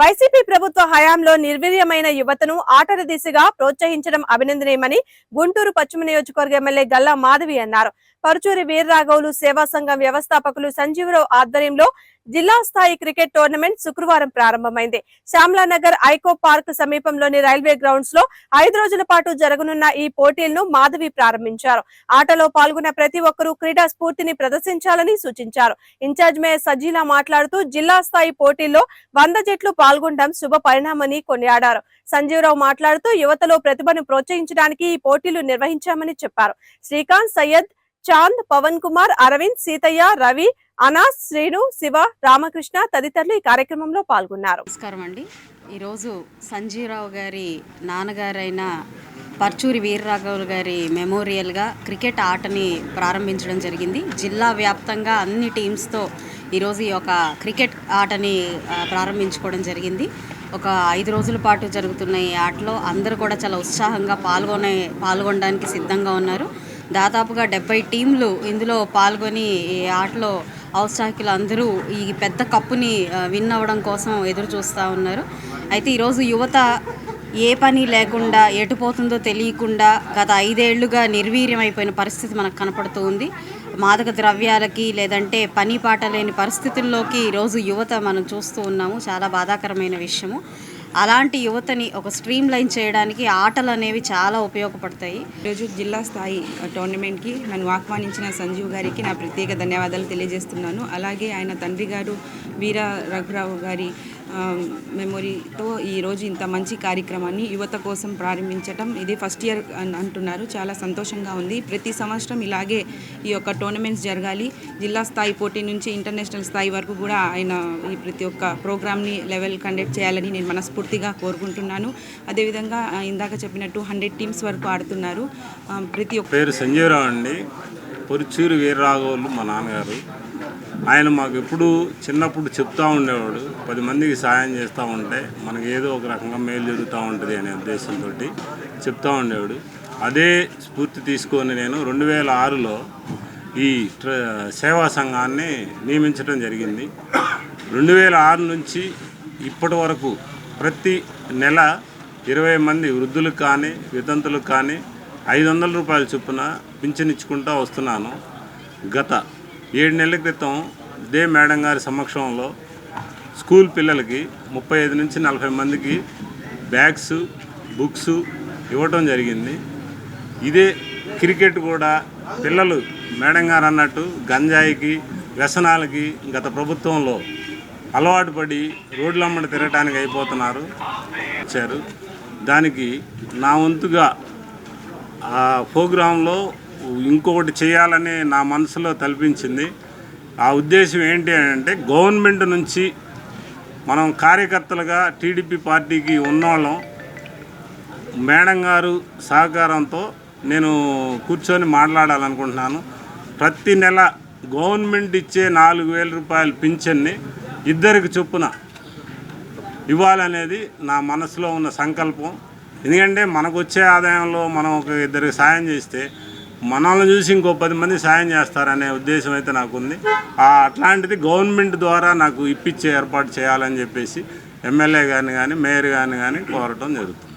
YCP ప్రభుత్వ హయాంలో నిర్వీర్యమైన యువతను ఆటల దిశగా ప్రోత్సహించడం అభినందనీయమని గుంటూరు పశ్చిమ నియోజకవర్గ ఎమ్మెల్యే గల్లా మాధవి అన్నారు. పరుచూరి వీర్రాఘవులు సేవా సంఘం వ్యవస్థాపకులు సంజీవరావు ఆధ్వర్యంలో జిల్లా స్థాయి క్రికెట్ టోర్నమెంట్ శుక్రవారం ప్రారంభమైంది. శ్యామ్లానగర్ ఐకో పార్క్ సమీపంలోని రైల్వే గ్రౌండ్స్లో ఐదు రోజుల పాటు జరగనున్న ఈ పోటీలను మాధవి ప్రారంభించారు. ఆటలో పాల్గొన్న ప్రతి ఒక్కరూ క్రీడా స్ఫూర్తిని ప్రదర్శించాలని సూచించారు. ఇన్ఛార్జ్ మేయర్ సజీలా మాట్లాడుతూ జిల్లా స్థాయి పోటీల్లో వంద జట్లు పాల్గొనడం శుభ పరిణామని కొనియాడారు. సంజీవరావు మాట్లాడుతూ యువతలో ప్రతిభను ప్రోత్సహించడానికి ఈ పోటీలు నిర్వహించామని చెప్పారు. శ్రీకాంత్ సయ్యద్ చాంద్ పవన్ కుమార్ అరవింద్ సీతయ్య రవి అనాస్ శ్రీను శివ రామకృష్ణ తదితరులు ఈ కార్యక్రమంలో పాల్గొన్నారు. నమస్కారం అండి. ఈరోజు సంజీవరావు గారి నాన్నగారైన పర్చూరి వీర్రాఘవులు గారి మెమోరియల్గా క్రికెట్ ఆటని ప్రారంభించడం జరిగింది. జిల్లా వ్యాప్తంగా అన్ని టీమ్స్తో ఈరోజు ఈ యొక్క క్రికెట్ ఆటని ప్రారంభించుకోవడం జరిగింది. ఒక ఐదు రోజుల పాటు జరుగుతున్న ఈ ఆటలో అందరూ కూడా చాలా ఉత్సాహంగా పాల్గొనే పాల్గొనడానికి సిద్ధంగా ఉన్నారు. దాదాపుగా డెబ్బై టీంలు ఇందులో పాల్గొని ఈ ఆటలో ఔత్సాహికులు అందరూ ఈ పెద్ద కప్పుని విన్ అవ్వడం కోసం ఎదురు చూస్తూ ఉన్నారు. అయితే ఈరోజు యువత ఏ పని లేకుండా ఎటుపోతుందో తెలియకుండా గత ఐదేళ్ళుగా నిర్వీర్యం అయిపోయిన పరిస్థితి మనకు కనపడుతూ ఉంది. మాదక ద్రవ్యాలకి లేదంటే పని పాట లేని పరిస్థితుల్లోకి ఈరోజు యువత మనం చూస్తూ ఉన్నాము. చాలా బాధాకరమైన విషయము. అలాంటి యువతని ఒక స్ట్రీమ్ లైన్ చేయడానికి ఆటలు అనేవి చాలా ఉపయోగపడతాయి. ఈరోజు జిల్లా స్థాయి టోర్నమెంట్కి నన్ను ఆహ్వానించిన సంజీవ్ గారికి నా ప్రత్యేక ధన్యవాదాలు తెలియజేస్తున్నాను. అలాగే ఆయన తండ్రి గారు వీర రఘురావు గారి మెమొరీతో ఈరోజు ఇంత మంచి కార్యక్రమాన్ని యువత కోసం ప్రారంభించటం ఇది ఫస్ట్ ఇయర్ అని అంటున్నారు. చాలా సంతోషంగా ఉంది. ప్రతి సంవత్సరం ఇలాగే ఈ యొక్క టోర్నమెంట్స్ జరగాలి. జిల్లా స్థాయి పోటీ నుంచి ఇంటర్నేషనల్ స్థాయి వరకు కూడా ఆయన ఈ ప్రతి ఒక్క ప్రోగ్రామ్ని లెవెల్ కండక్ట్ చేయాలని నేను మనస్ఫూర్తిగా కోరుకుంటున్నాను. అదేవిధంగా ఇందాక చెప్పినట్టు హండ్రెడ్ టీమ్స్ వరకు ఆడుతున్నారు. ప్రతి ఒక్క పేరు సంజయరావు అండి. పొరుచూరు వీరరాఘవులు మా నాన్నగారు. ఆయన మాకు ఎప్పుడు చిన్నప్పుడు చెప్తూ ఉండేవాడు పది మందికి సాయం చేస్తూ ఉంటే మనకి ఏదో ఒక రకంగా మేలు జరుగుతూ ఉంటుంది అనే ఉద్దేశంతో చెప్తూ ఉండేవాడు. అదే స్ఫూర్తి తీసుకొని నేను రెండు వేల ఆరులో ఈ ట్ర సేవా సంఘాన్ని నియమించడం జరిగింది. రెండు వేల ఆరు నుంచి ఇప్పటి వరకు ప్రతి నెల ఇరవై మంది వృద్ధులకు కానీ వితంతులకు కానీ ఐదు వందల రూపాయల చొప్పున పింఛన్ ఇచ్చుకుంటూ వస్తున్నాను. గత ఏడు నెలల క్రితం దే మేడం గారి సమక్షంలో స్కూల్ పిల్లలకి ముప్పై ఐదు నుంచి నలభై మందికి బ్యాగ్స్ బుక్స్ ఇవ్వటం జరిగింది. ఇదే క్రికెట్ కూడా పిల్లలు మేడం గారు అన్నట్టు గంజాయికి వ్యసనాలకి గత ప్రభుత్వంలో అలవాటు పడి రోడ్లమ్మడి తిరగటానికి అయిపోతున్నారు వచ్చారు. దానికి నా వంతుగా ఆ ప్రోగ్రాంలో ఇంకొకటి చేయాలని నా మనసులో తలపించింది. ఆ ఉద్దేశం ఏంటి అని అంటే గవర్నమెంట్ నుంచి మనం కార్యకర్తలుగా టీడీపీ పార్టీకి ఉన్నవాళ్ళం. మేడం గారు సహకారంతో నేను కూర్చొని మాట్లాడాలనుకుంటున్నాను. ప్రతి నెల గవర్నమెంట్ ఇచ్చే నాలుగు వేల రూపాయల పింఛన్ని ఇద్దరికి చొప్పున ఇవ్వాలనేది నా మనసులో ఉన్న సంకల్పం. ఎందుకంటే మనకు వచ్చే ఆదాయంలో మనం ఒక ఇద్దరికి సాయం చేస్తే మనల్ని చూసి ఇంకో పది మంది సాయం చేస్తారనే ఉద్దేశం అయితే నాకుంది. అట్లాంటిది గవర్నమెంట్ ద్వారా నాకు ఇప్పించే ఏర్పాటు చేయాలని చెప్పేసి ఎమ్మెల్యే గారిని కానీ మేయర్ గారిని కానీ కోరటం జరుగుతుంది.